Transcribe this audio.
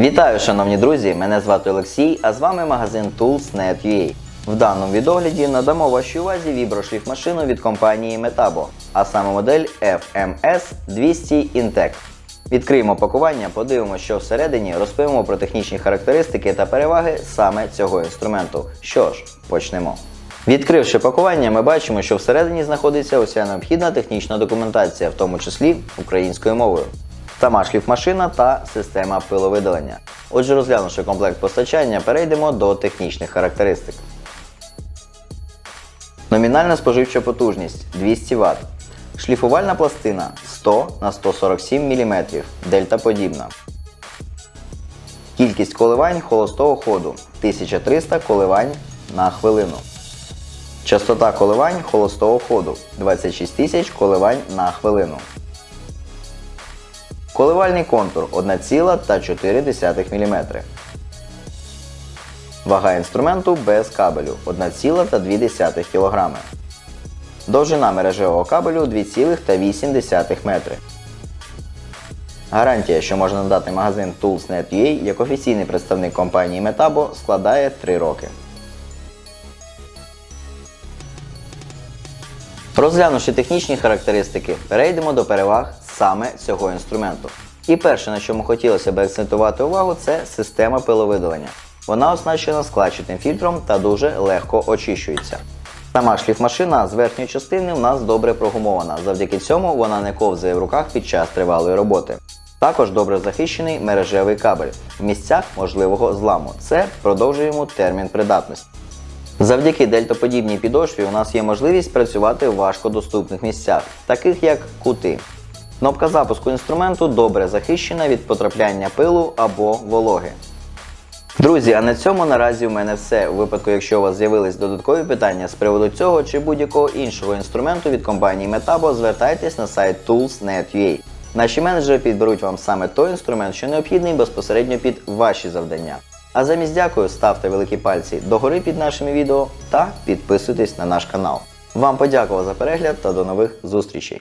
Вітаю, шановні друзі! Мене звати Олексій, а з вами магазин Tools.net.ua. В даному відогляді надамо вашій увазі віброшліфмашину від компанії Metabo, а саме модель FMS 200 Intec. Відкриємо пакування, подивимося, що всередині, розповімо про технічні характеристики та переваги саме цього інструменту. Що ж, почнемо. Відкривши пакування, ми бачимо, що всередині знаходиться уся необхідна технічна документація, в тому числі українською мовою. Сама шліфмашина та система пиловидалення. Отже, розглянувши комплект постачання, перейдемо до технічних характеристик. Номінальна споживча потужність 200 Вт. Шліфувальна пластина 100 на 147 мм, дельтаподібна. Кількість коливань холостого ходу 1300 коливань на хвилину. Частота коливань холостого ходу 26 тисяч коливань на хвилину. Коливальний контур 1,4 мм. Вага інструменту без кабелю 1,2 кг. Довжина мережевого кабелю 2,8 метри. Гарантія, що можна надати магазин Tools.net.ua як офіційний представник компанії Metabo, складає 3 роки. Розглянувши технічні характеристики, перейдемо до переваг саме цього інструменту. І перше, на чому хотілося б акцентувати увагу, це система пиловидалення. Вона оснащена складчатим фільтром та дуже легко очищується. Сама шліфмашина з верхньої частини в нас добре прогумована, завдяки цьому вона не ковзає в руках під час тривалої роботи. Також добре захищений мережевий кабель в місцях можливого зламу. Це продовжуємо термін придатності. Завдяки дельтоподібній підошві у нас є можливість працювати в важкодоступних місцях, таких як кути. Кнопка запуску інструменту добре захищена від потрапляння пилу або вологи. Друзі, а на цьому наразі у мене все. У випадку, якщо у вас з'явились додаткові питання з приводу цього чи будь-якого іншого інструменту від компанії Metabo, звертайтесь на сайт tools.net.ua. Наші менеджери підберуть вам саме той інструмент, що необхідний безпосередньо під ваші завдання. А замість дякую, ставте великі пальці догори під нашими відео та підписуйтесь на наш канал. Вам подякував за перегляд та до нових зустрічей!